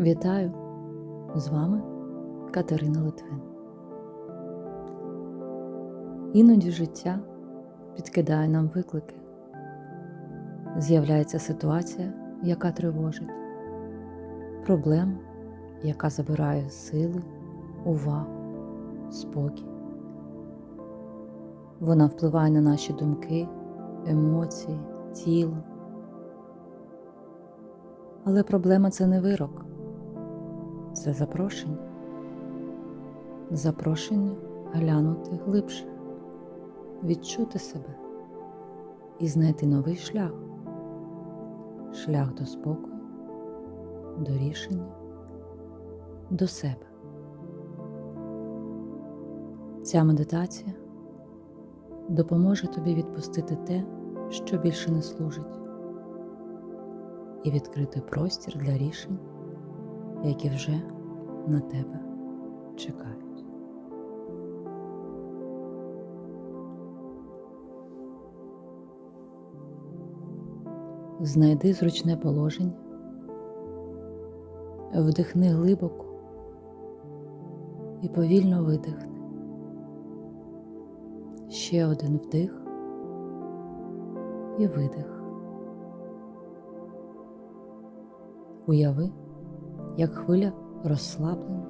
Вітаю! З вами Катерина Литвин. Іноді життя підкидає нам виклики. З'являється ситуація, яка тривожить, проблема, яка забирає сили, увагу, спокій. Вона впливає на наші думки, емоції, тіло. Але проблема це не вирок, це запрошення. Запрошення глянути глибше, відчути себе і знайти новий шлях, шлях до спокою, до рішення, до себе. Ця медитація допоможе тобі відпустити те, що більше не служить і відкрити простір для рішень, які вже на тебе чекають. Знайди зручне положення, вдихни глибоко і повільно видихни. Ще один вдих і видих. Уяви, як хвиля розслаблення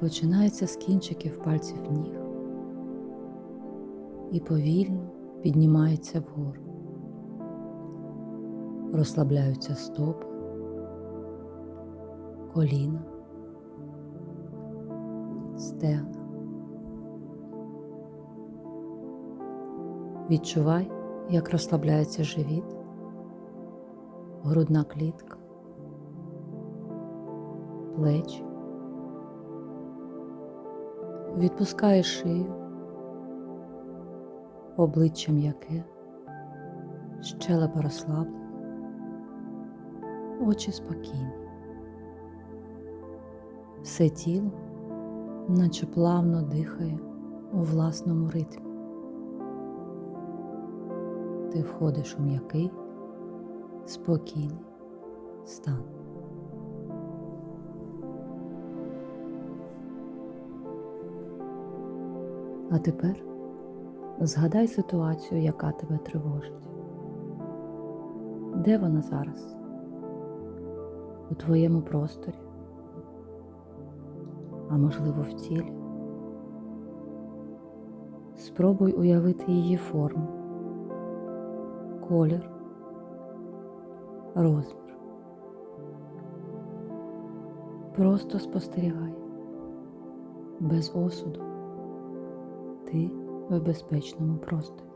починається з кінчиків пальців ніг і повільно піднімається вгору. Розслабляються стопи, коліна, стегна. Відчувай, як розслабляється живіт грудна клітка, плечі, відпускаєш шию, обличчя м'яке, щелепа розслаблена, очі спокійні, все тіло, наче плавно дихає у власному ритмі. Ти входиш у м'який спокійний стан. А тепер згадай ситуацію, яка тебе тривожить. Де вона зараз? У твоєму просторі? А можливо в тілі? Спробуй уявити її форму, колір розмір. Просто спостерігай, без осуду, ти в безпечному просторі.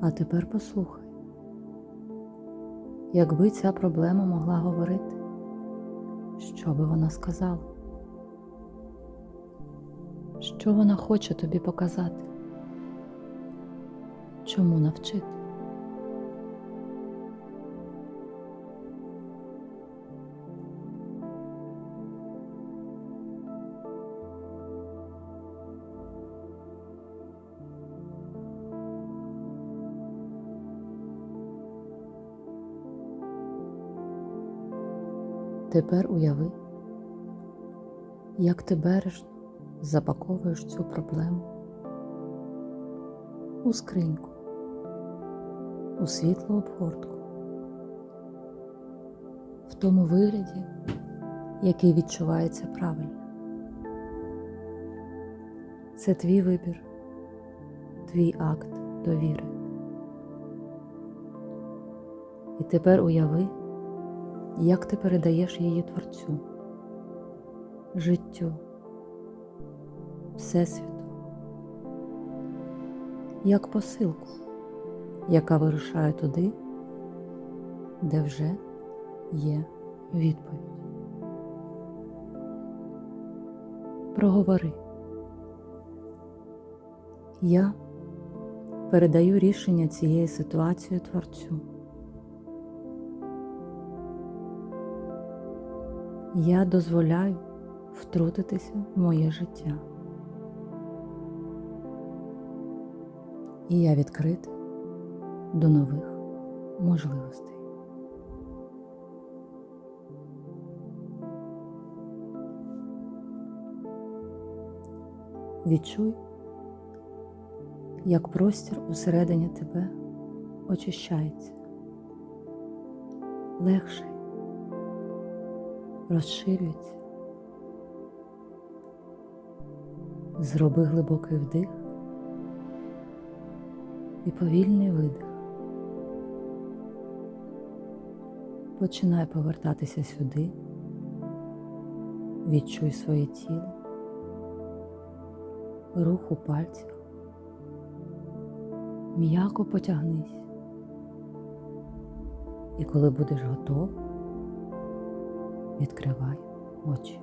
А тепер послухай, якби ця проблема могла говорити, що би вона сказала? Що вона хоче тобі показати? Чому навчити? Тепер уяви, як ти бережно запаковуєш цю проблему у скриньку, у світлу обгортку, в тому вигляді, який відчувається правильно. Це твій вибір, твій акт довіри. І тепер уяви, як ти передаєш її творцю, життю. Всесвіту, як посилку, яка вирушає туди, де вже є відповідь. Проговори. Я передаю рішення цієї ситуації творцю. Я дозволяю втрутитися в моє життя. І я відкрита до нових можливостей. Відчуй, як простір усередині тебе очищається легше розширюється. Зроби глибокий вдих і повільний видих. Починай повертатися сюди, відчуй своє тіло, рух у пальцях, м'яко потягнись. І коли будеш готов, відкривай очі.